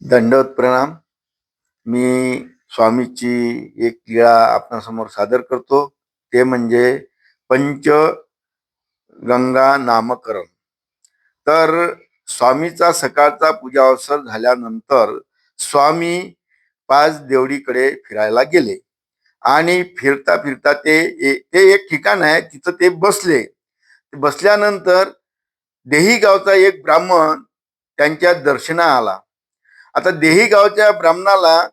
दंडवत प्रणाम. मी स्वामीची एक लीळा आपणासमोर सादर करतो. ते म्हणजे पंच गंगा नामकरण. तर स्वामीचा सकाळचा पूजा अवसर झाल्यानंतर स्वामी पाच देवडीकडे फिरायला गेले. आणि फिरता फिरता ते ए- ते एक ठिकाण आहे तिथं ते बसले. बसल्यानंतर देही गावचा एक ब्राह्मण त्यांच्या दर्शना आला आता देही गावच्या ब्राह्मणाला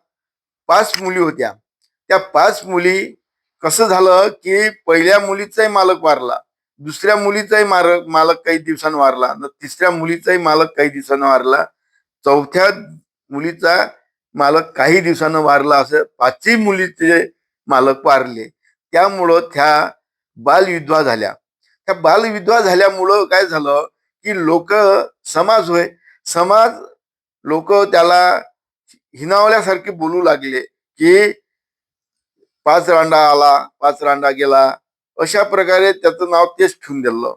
पाच मुली होत्या. त्या पाच मुली कसं झालं की पहिल्या मुलीचाही मालक वारला दुसऱ्या मुलीचाही मालक मालक काही दिवसानं वारला न तिसऱ्या मुलीचाही मालक काही दिवसानं वारला चौथ्या मुलीचा मालक काही दिवसानं वारला असं पाचही मुलीचे मालक वारले. त्यामुळं त्या बालविधवा झाल्या. त्या बालविधवा झाल्यामुळं काय झालं की लोक समाज होय समाज लोक त्याला हिनावल्यासारखे बोलू लागले की पाच रांडा आला पाच रांडा गेला. अशा प्रकारे त्याचं नाव तेच ठेवून दिलं.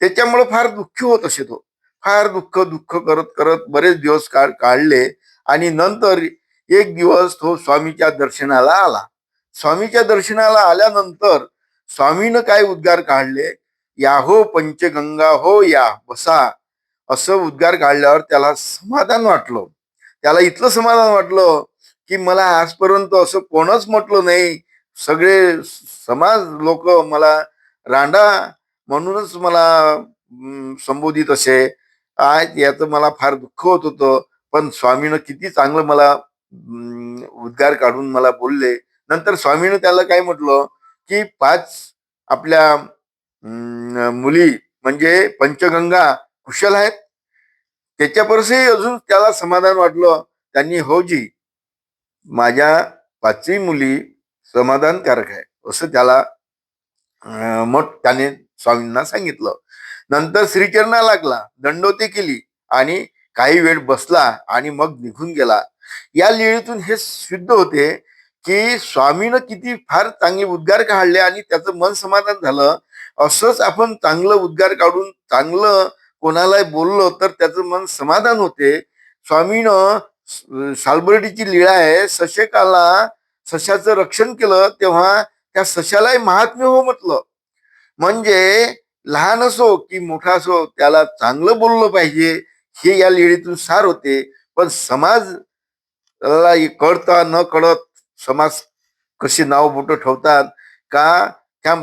त्याच्यामुळे फार दुःखी होत असे तो. फार दुःख दुःख करत करत बरेच दिवस काळ काढले आणि नंतर एक दिवस तो स्वामीच्या दर्शनाला आला. स्वामीच्या दर्शनाला आल्यानंतर स्वामीनं काय उद्गार काढले? या हो पंचगंगा हो या बसा. असं उद्गार काढल्यावर त्याला समाधान वाटलं. त्याला इतकं समाधान वाटलं की मला आजपर्यंत असं कोणच म्हटलं नाही. सगळे समाज लोक मला रांडा म्हणूनच मला संबोधित असे. आज याचं मला फार दुःख होत होतं. पण स्वामीनं किती चांगलं मला उद्गार काढून मला बोलले. नंतर स्वामीनं त्याला काय म्हटलं की पाच आपल्या मुली म्हणजे पंचगंगा कुशल आहेत. त्याच्यापरसही अजून त्याला समाधान वाटलं. त्यांनी हो जी माझ्या पाचवी मुली समाधानकारक आहे असं त्याला मग त्याने स्वामींना सांगितलं. नंतर श्रीचरणा लागला दंडोती केली आणि काही वेळ बसला आणि मग निघून गेला. या लिळीतून हे सिद्ध होते की स्वामीनं किती फार चांगले उद्गार काढले आणि त्याचं मन समाधान झालं. असंच आपण चांगलं उद्गार काढून चांगलं कोणालाही बोललो तर त्याचं मन समाधान होते. स्वामीनं स- सालबर्डीची लीळा आहे सशेकाला सशाचं रक्षण केलं तेव्हा त्या सशालाही महात्म्य हो म्हटलं. म्हणजे लहान असो की मोठा असो त्याला चांगलं बोललं पाहिजे हे या लिळीतून सार होते. पण समाज कळता न कळत समाज कशी नाव बोट ठेवतात का त्या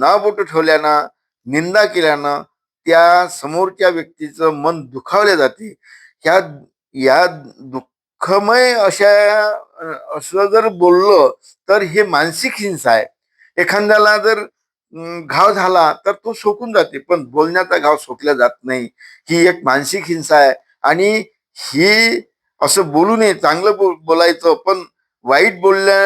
नाव बोट ठेवल्यानं निंदा केल्यानं त्या समोरच्या व्यक्तीचं मन दुखावले जाते. ह्या या दुःखमय अशा असं जर बोललं तर हे मानसिक हिंसा आहे. एखाद्याला जर घाव झाला तर तो सोकून जाते. पण बोलण्याचा घाव सोकला जात नाही. ही एक मानसिक हिंसा आहे. आणि ही असं बोलू नये चांगलं बोल बोलायचं पण वाईट बोलल्या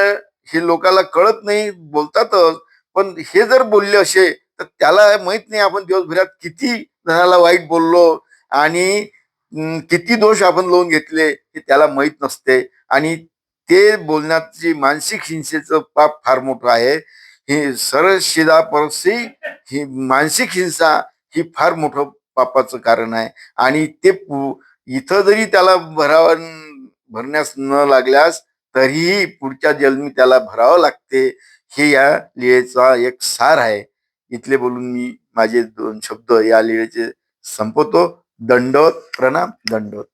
हे लोकाला कळत नाही बोलतातच. पण हे जर बोलले असे तर त्याला माहीत नाही आपण दिवसभरात किती जणाला वाईट बोललो आणि किती दोष आपण लावून घेतले हे त्याला माहीत नसते. आणि ते बोलण्याची मानसिक हिंसेचं पाप फार मोठं आहे. ही सरळ शिदा परसी ही मानसिक हिंसा ही फार मोठं पापाचं कारण आहे. आणि ते पु- इथं जरी त्याला भराव भरण्यास न लागल्यास तरीही पुढच्या जन्मी त्याला भरावं लागते. हे या लीळेचा एक सार आहे. इथले बोलून मी माझे दोन शब्द या लीळेचे संपवतो. दंडवत प्रणाम दंडवत.